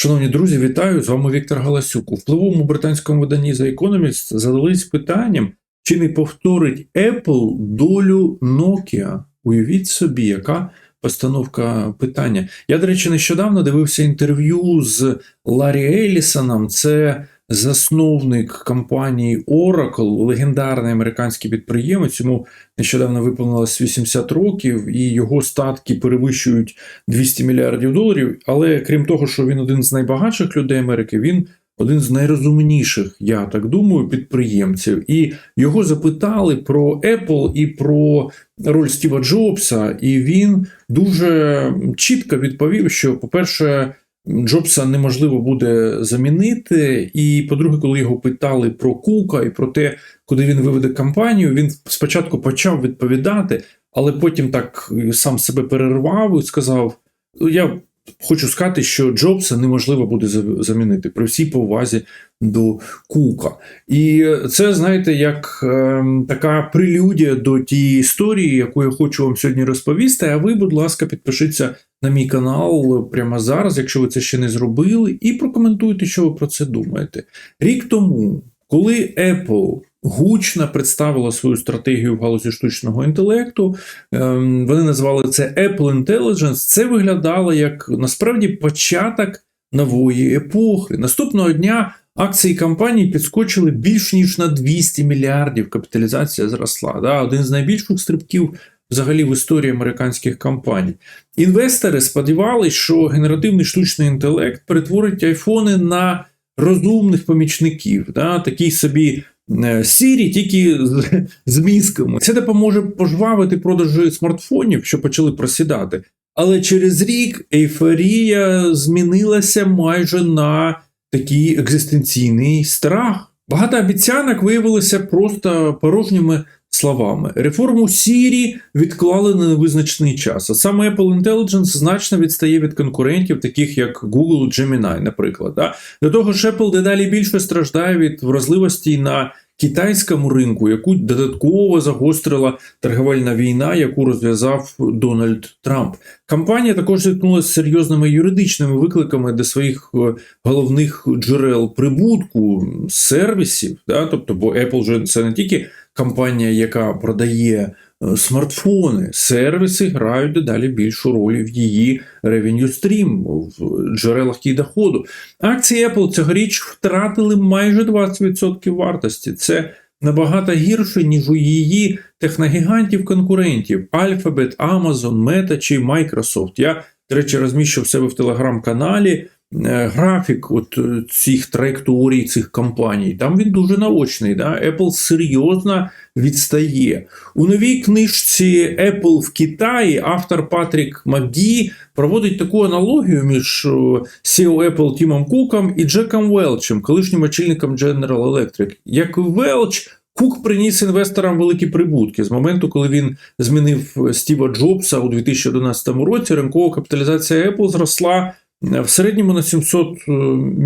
Шановні друзі, вітаю! З вами Віктор Галасюк. У впливовому британському виданні The Economist задались питанням, чи не повторить Apple долю Nokia. Уявіть собі, яка постановка питання. Я, до речі, нещодавно дивився інтерв'ю з Ларі Елісоном. Це засновник компанії Oracle, легендарний американський підприємець. Йому нещодавно виповнилось 80 років, і його статки перевищують 200 мільярдів доларів. Але крім того, що він один з найбагатших людей Америки, він один з найрозумніших, я так думаю, підприємців. І його запитали про Apple і про роль Стіва Джобса, і він дуже чітко відповів, що, по-перше, Джобса неможливо буде замінити. І, по-друге, коли його питали про Кука і про те, куди він виведе кампанію, він спочатку почав відповідати, але потім так сам себе перервав і сказав: «Ну, Я хочу сказати, що Джобса неможливо буде замінити при всій повазі до Кука. І це, знаєте, як е, така прелюдія до тієї історії, яку я хочу вам сьогодні розповісти. А ви, будь ласка, підпишіться на мій канал прямо зараз, якщо ви це ще не зробили, і прокоментуйте, що ви про це думаєте. Рік тому, коли Apple гучно представила свою стратегію в галузі штучного інтелекту. Ем, вони назвали це Apple Intelligence. Це виглядало як насправді початок нової епохи. Наступного дня акції компанії підскочили більш ніж на 200 мільярдів. Капіталізація зросла. Один з найбільших стрибків. Взагалі в історії американських компаній. Інвестори сподівалися, що генеративний штучний інтелект перетворить айфони на розумних помічників, да? такий собі Сірі тільки з, з мізками. Це допоможе пожвавити продажі смартфонів, що почали просідати. Але через рік ейфорія змінилася майже на такий екзистенційний страх. Багато обіцянок виявилося просто порожніми словами. Реформу Сірі відклали на невизначений час. А саме Apple Intelligence значно відстає від конкурентів, таких як Google Gemini, наприклад. Да? До того ж, Apple дедалі більше страждає від вразливості на китайському ринку, яку додатково загострила торговельна війна, яку розв'язав Дональд Трамп. Компанія також зіткнулася з серйозними юридичними викликами до своїх е, головних джерел прибутку сервісів. Да? Тобто, бо Apple вже це не тільки компанія, яка продає. Е, смартфони, сервіси грають дедалі більшу роль в її revenue stream, в джерелах її доходу. Акції Apple цьогоріч втратили майже 20% вартості. Це набагато гірше, ніж у її техногігантів-конкурентів Alphabet, Amazon, Meta чи Microsoft. Я, до речі, розміщу в себе в телеграм-каналі. Е, графік от е, цих траєкторій цих компаній, там він дуже наочний. Да? Apple серйозно відстає. У новій книжці Apple в Китаї автор Патрік Макді проводить таку аналогію між CEO Apple Тімом Куком і Джеком Велчем, колишнім очільником General Electric. Як Велч. Кук приніс інвесторам великі прибутки з моменту, коли він змінив Стіва Джобса у 2011 році. Ринкова капіталізація Apple зросла в середньому на 700 е,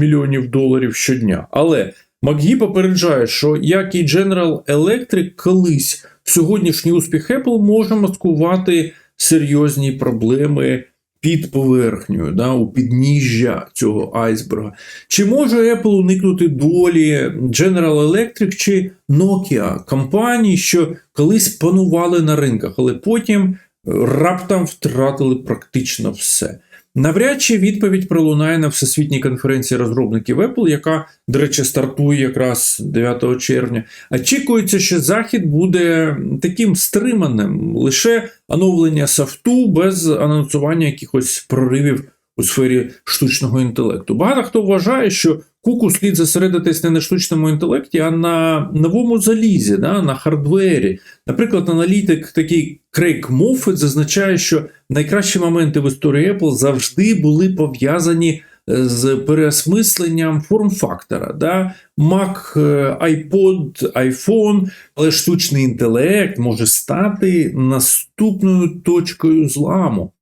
мільйонів доларів щодня. Але МакГі попереджає, що як і General Electric колись сьогоднішній успіх Apple може маскувати серйозні проблеми під поверхнею, да, у підніжжя цього айсберга. Чи може Apple уникнути долі General Electric чи Nokia компаній, що колись панували на ринках, але потім раптом втратили практично все? Навряд чи відповідь пролунає на всесвітній конференції розробників Apple, яка, до речі, стартує якраз 9 червня. Очікується, що захід буде таким стриманим, лише оновлення софту без анонсування якихось проривів у сфері штучного інтелекту. Багато хто вважає, що куку слід зосередитись не на штучному інтелекті, а на новому залізі, да, на хардвері. Наприклад, аналітик такий Крейг Моффет зазначає, що найкращі моменти в історії Apple завжди були пов'язані е, з переосмисленням форм-фактора. Да? Mac, е, iPod, iPhone, але штучний інтелект може стати наступною точкою зламу.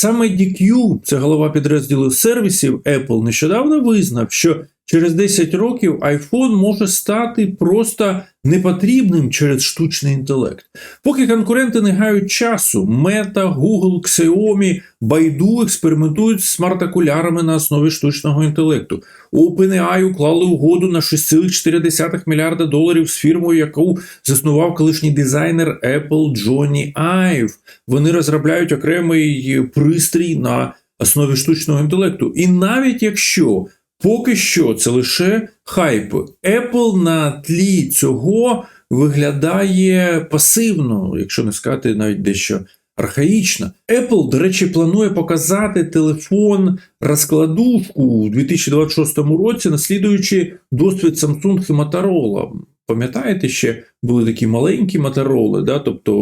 Саме DQ, це голова підрозділу сервісів Apple, нещодавно визнав, що через 10 років iPhone може стати просто непотрібним через штучний інтелект. Поки конкуренти не гають часу, Meta, Google, Xiaomi, Baidu експериментують з смарт-окулярами на основі штучного інтелекту. OpenAI уклали угоду на 6,4 мільярда доларів з фірмою, яку заснував колишній дизайнер Apple Джонні Айв. Вони розробляють окремий пристрій на основі штучного інтелекту. І навіть якщо поки що це лише хайп, Apple на тлі цього виглядає пасивно, якщо не сказати навіть дещо архаїчно. Apple, до речі, планує показати телефон розкладушку у 2026 році, наслідуючи досвід Samsung і Motorola. Пам'ятаєте, ще були такі маленькі Motorola, да? тобто,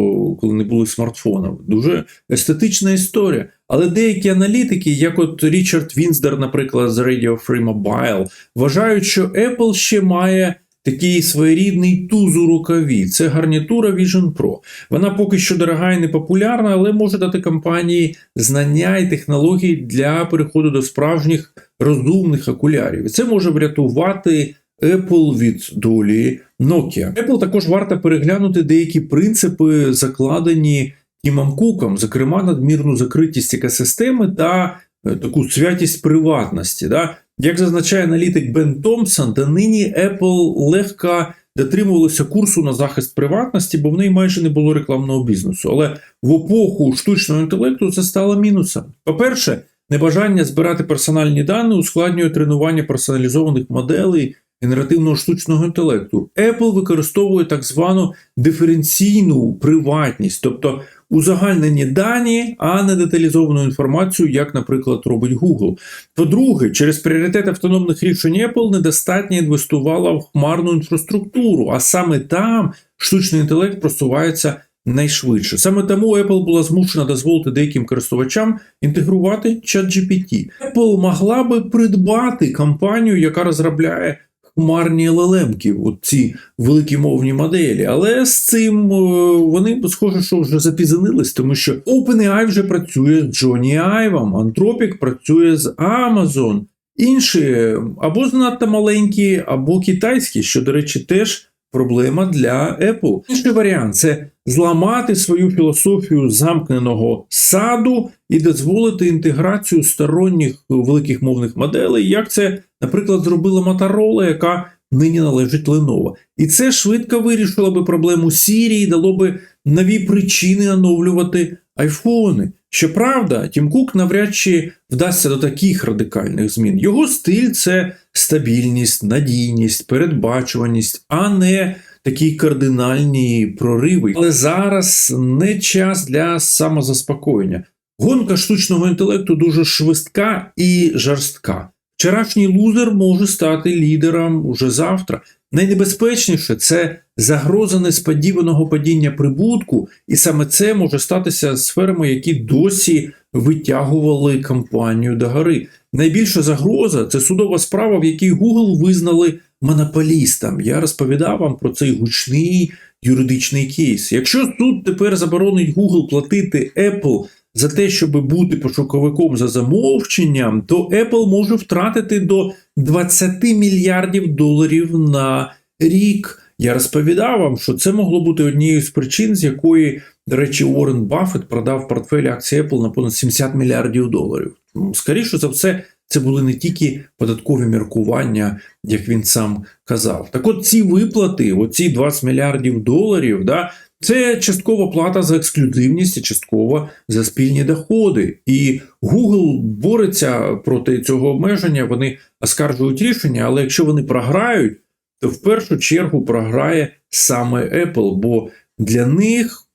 коли не було смартфонів. Дуже естетична історія. Але деякі аналітики, як от Річард Вінздер, наприклад, з Radio Free Mobile, вважають, що Apple ще має такий своєрідний туз у рукаві. Це гарнітура Vision Pro. Вона поки що дорога і не популярна, але може дати компанії знання і технології для переходу до справжніх розумних окулярів. І це може врятувати. Apple від долі Nokia. Apple також варто переглянути деякі принципи, закладені Тімом Куком, зокрема, надмірну закритість екосистеми та е, таку святість приватності. Да? Як зазначає аналітик Бен Томпсон, донині Apple легко дотримувалося курсу на захист приватності, бо в неї майже не було рекламного бізнесу. Але в епоху штучного інтелекту це стало мінусом. По-перше, небажання збирати персональні дані ускладнює тренування персоналізованих моделей генеративного штучного інтелекту. Apple використовує так звану диференційну приватність, тобто узагальнені дані, а не деталізовану інформацію, як, наприклад, робить Google. По-друге, через пріоритет автономних рішень Apple недостатньо інвестувала в хмарну інфраструктуру, а саме там штучний інтелект просувається. Найшвидше саме тому Apple була змушена дозволити деяким користувачам інтегрувати ChatGPT. Apple могла би придбати компанію, яка розробляє хмарні лелемки, от ці великі мовні моделі. Але з цим е, вони схоже, що вже запізанились, тому що OpenAI вже працює з Джоні Айвом, Anthropic працює з Amazon. Інші або занадто маленькі, або китайські, що, до речі, теж проблема для Apple. Інший варіант це зламати свою філософію замкненого саду і дозволити інтеграцію сторонніх великих мовних моделей, як це, наприклад, зробила Motorola, яка нині належить Lenovo. І це швидко вирішило би проблему Сірії, дало би нові причини оновлювати айфони. Щоправда, Тім Кук навряд чи вдасться до таких радикальних змін. Його стиль це стабільність, надійність, передбачуваність, а не такі кардинальні прориви. Але зараз не час для самозаспокоєння. Гонка штучного інтелекту дуже швидка і жорстка. Вчорашній лузер може стати лідером уже завтра. Найнебезпечніше це загроза несподіваного падіння прибутку, і саме це може статися з ферми, які досі витягували компанію до гори. Найбільша загроза це судова справа, в якій Google визнали монополістом. Я розповідав вам про цей гучний юридичний кейс. Якщо суд тепер заборонить Google платити Apple за те, щоб бути пошуковиком за замовченням, то Apple може втратити до 20 мільярдів доларів на рік. Я розповідав вам, що це могло бути однією з причин, з якої, до речі, Уоррен Баффет продав портфель акцій Apple на понад 70 мільярдів доларів. Скоріше за все, це були не тільки податкові міркування, як він сам казав. Так от ці виплати, оці 20 мільярдів доларів, да, це часткова плата за ексклюзивність частково за спільні доходи. І Google бореться проти цього обмеження, вони оскаржують рішення, але якщо вони програють, то в першу чергу програє саме Apple, бо для них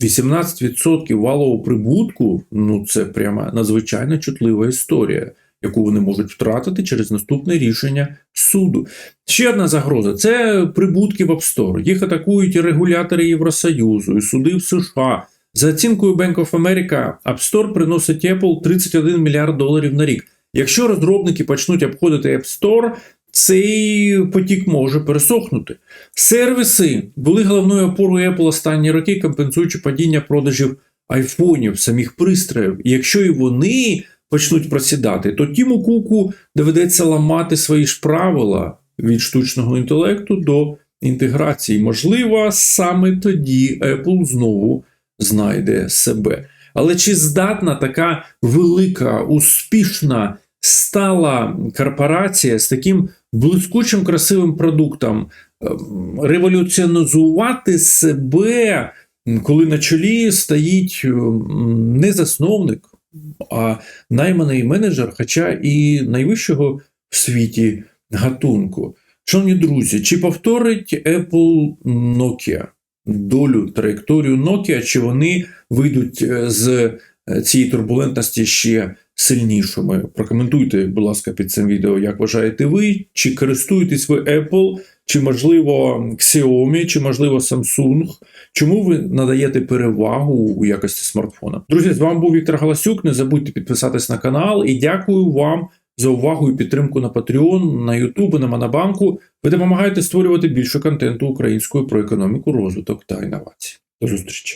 18% валового прибутку ну це прямо надзвичайно чутлива історія, яку вони можуть втратити через наступне рішення суду. Ще одна загроза це прибутки в App Store. Їх атакують і регулятори Євросоюзу, і суди в США. За оцінкою Bank of America, App Store приносить Apple 31 мільярд доларів на рік. Якщо розробники почнуть обходити App Store, цей потік може пересохнути. Сервіси були головною опорою Apple останні роки, компенсуючи падіння продажів айфонів, самих пристроїв. І якщо і вони почнуть просідати, то Тіму Куку доведеться ламати свої ж правила від штучного інтелекту до інтеграції. Можливо, саме тоді Apple знову знайде себе. Але чи здатна така велика, успішна, стала корпорація з таким блискучим красивим продуктом ем, революціонізувати себе, коли на чолі стоїть ем, не засновник, а найманий менеджер, хоча і найвищого в світі гатунку. Шановні друзі, чи повторить Apple Nokia долю, траєкторію Nokia, чи вони вийдуть е, з е, цієї турбулентності ще сильнішими? Прокоментуйте, будь ласка, під цим відео, як вважаєте ви, чи користуєтесь ви Apple, чи можливо Xiaomi, чи можливо Samsung? Чому ви надаєте перевагу у якості смартфона? Друзі, з вами був Віктор Галасюк. Не забудьте підписатись на канал і дякую вам за увагу і підтримку на Patreon, на YouTube, на Монобанку. Ви допомагаєте створювати більше контенту українською про економіку, розвиток та інновації. До зустрічі!